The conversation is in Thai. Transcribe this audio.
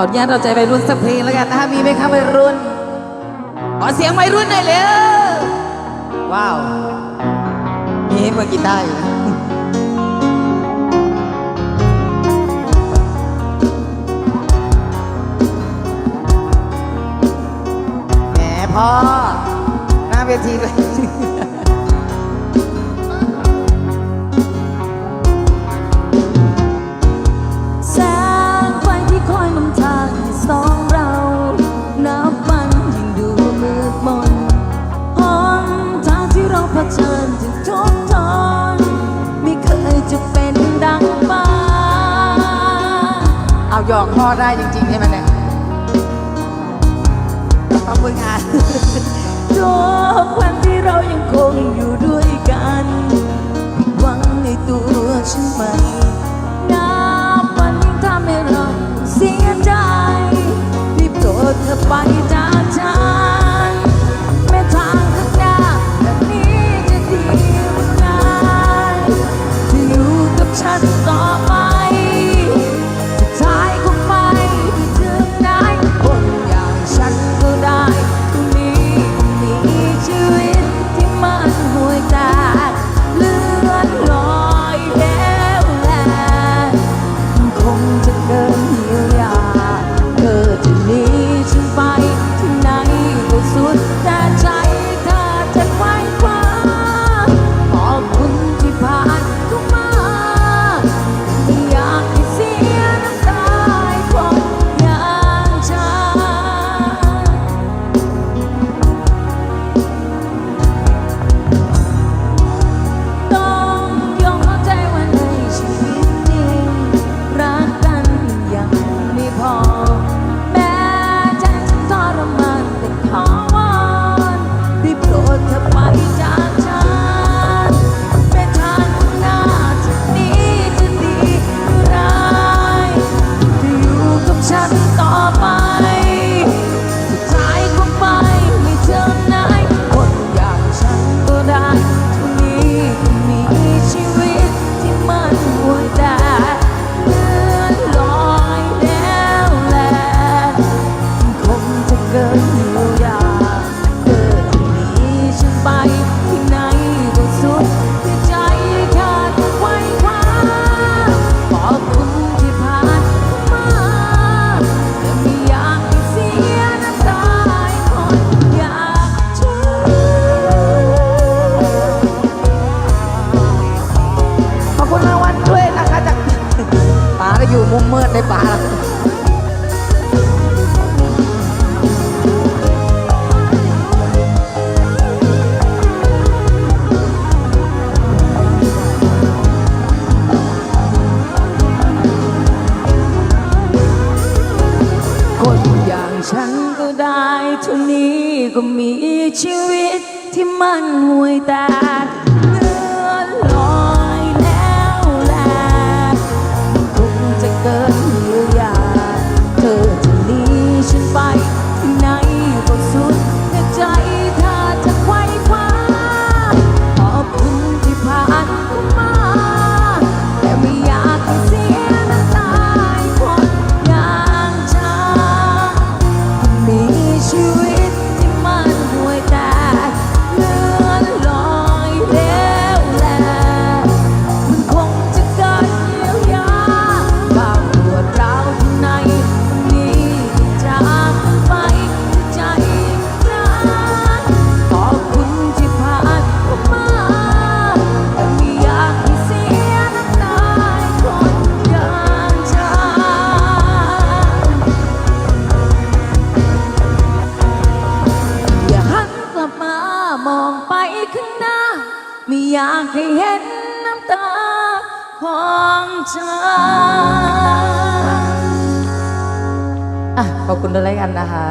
ออนุญาตเราใจไปรุ่นสักเพลงแล้วกันนะคะมีไหมครับไปรุ่น ขอเสียงไปรุ่นหน่อยเร็วว้าวมีใเมื่อกี้ได้ เอายอกพ่อได้จริงๆใช่ไหมเนี่ยขอบคุณงานจูกวันที่เรายังคงอยู่ด้วยกันหวังในตัวฉันไหมนะ อยู่มุมมืดในป่าฉันก็ได้ท่านี้ก็มีชีวิตที่มันห่วยแตก ไม่อยากให้เห็นน้ำตาของเธออะขอบคุณด้วยแล้กันนะคะ